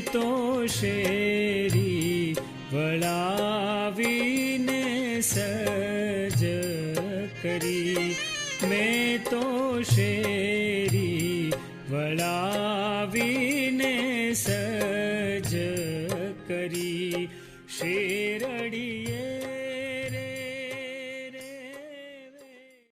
તો શેરી વળાવીને સજ કરી. મેં તો શેરી વળાવીને સજ કરી. શેરડી